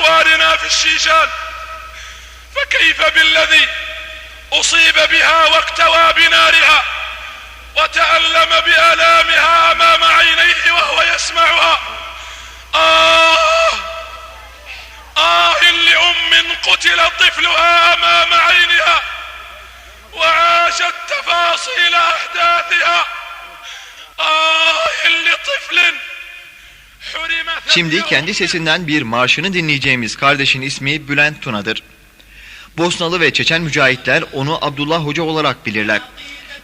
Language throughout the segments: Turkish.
إخواننا في الشيشان فكيف بالذي أصيب بها واكتوى بنارها وتألم بآلامها أمام عينيه وهو يسمعها؟ آه آه لأم قتل طفلها أمام عينها وعاشت تفاصيل أحداثها. آه لطفل Şimdi kendi sesinden bir marşını dinleyeceğimiz kardeşin ismi Bülent Tuna'dır. Bosnalı ve Çeçen mücahitler onu Abdullah Hoca olarak bilirler.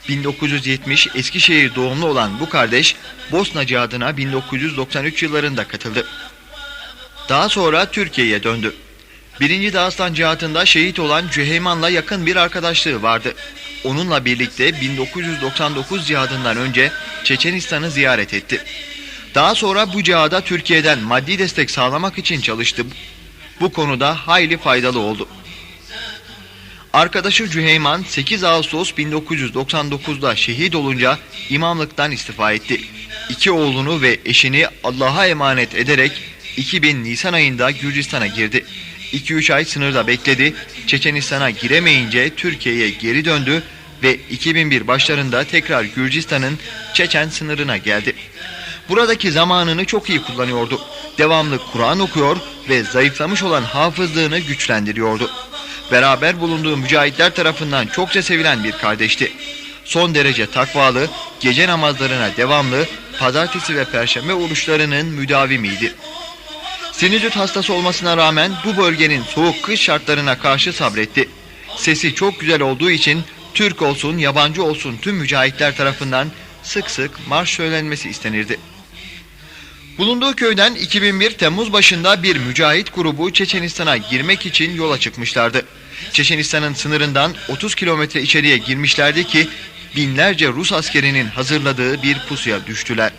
1970 Eskişehir doğumlu olan bu kardeş Bosna cihadına 1993 yıllarında katıldı. Daha sonra Türkiye'ye döndü. Birinci Dağıstan cihatında şehit olan Cüheyman'la yakın bir arkadaşlığı vardı. Onunla birlikte 1999 cihadından önce Çeçenistan'ı ziyaret etti. Daha sonra bu cihada Türkiye'den maddi destek sağlamak için çalıştı. Bu konuda hayli faydalı oldu. Arkadaşı Cüheyman 8 Ağustos 1999'da şehit olunca imamlıktan istifa etti. İki oğlunu ve eşini Allah'a emanet ederek 2000 Nisan ayında Gürcistan'a girdi. 2-3 ay sınırda bekledi. Çeçenistan'a giremeyince Türkiye'ye geri döndü ve 2001 başlarında tekrar Gürcistan'ın Çeçen sınırına geldi. Buradaki zamanını çok iyi kullanıyordu. Devamlı Kur'an okuyor ve zayıflamış olan hafızlığını güçlendiriyordu. Beraber bulunduğu mücahitler tarafından çokça sevilen bir kardeşti. Son derece takvalı, gece namazlarına devamlı, pazartesi ve perşembe oruçlarının müdavimiydi. Sinüzit hastası olmasına rağmen bu bölgenin soğuk kış şartlarına karşı sabretti. Sesi çok güzel olduğu için Türk olsun yabancı olsun tüm mücahitler tarafından sık sık marş söylenmesi istenirdi. Bulunduğu köyden 2001 Temmuz başında bir mücahit grubu Çeçenistan'a girmek için yola çıkmışlardı. Çeçenistan'ın sınırından 30 kilometre içeriye girmişlerdi ki binlerce Rus askerinin hazırladığı bir pusuya düştüler.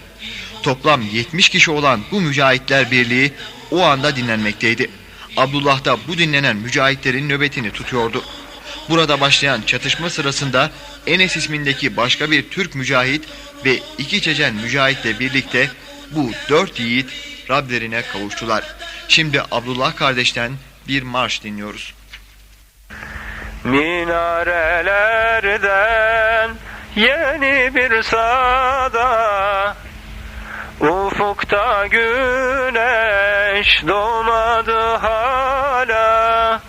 Toplam 70 kişi olan bu mücahitler birliği o anda dinlenmekteydi. Abdullah da bu dinlenen mücahitlerin nöbetini tutuyordu. Burada başlayan çatışma sırasında Enes ismindeki başka bir Türk mücahit ve iki Çeçen mücahitle birlikte bu dört yiğit Rablerine kavuştular. Şimdi Abdullah kardeşten bir marş dinliyoruz. Minarelerden yeni bir sada Ufukta güneş doğmadı hala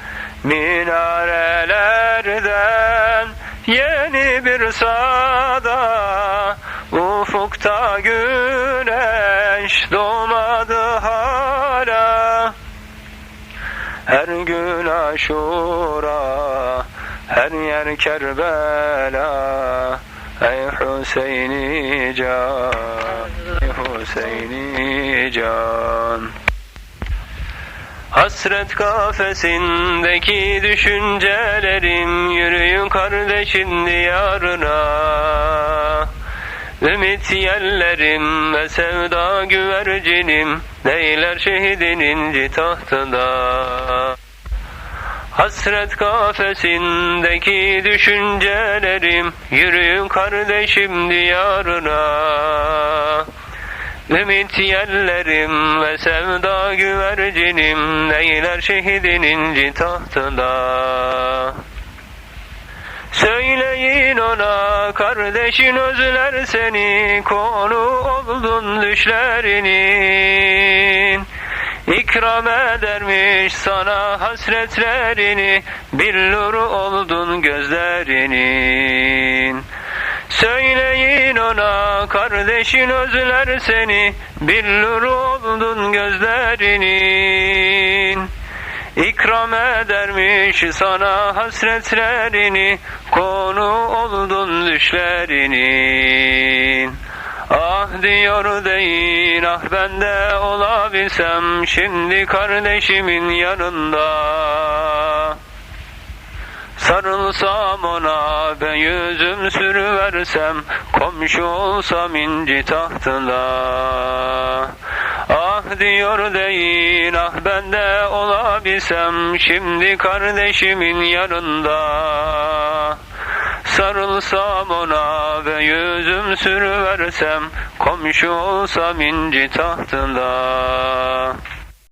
Minarelerden yeni bir sada Ufukta güneş hala her gün aşura, her yer Kerbela. Ey Hüseyin'i can, ey Hüseyin'i can. Hasret kafesindeki düşüncelerim Yürüyün kardeşin diyarına Ümit yerlerim ve sevda güvercinim Neyler şehidinin tahtında Hasret kafesindeki düşüncelerim Yürüyün kardeşim diyarına. Ümit yerlerim ve sevda güvercinim Neyler şehidinin tahtında Söyleyin ona kardeşin özler seni Konu oldun düşlerinin. İkram edermiş sana hasretlerini Billur oldun gözlerinin. Söyleyin ona kardeşin özler seni Billur oldun gözlerinin İkram edermiş sana hasretlerini Konu oldun düşlerinin Ah diyor deyin ah ben de olabilsem Şimdi kardeşimin yanında. Sarılsam ona ben yüzüm sürüversem Komşu olsam inci tahtında Ah diyor deyin ah ben de olabilsem Şimdi kardeşimin yanında. Sarılsam ona ve yüzüm sürüversem Komşu olsam inci tahtında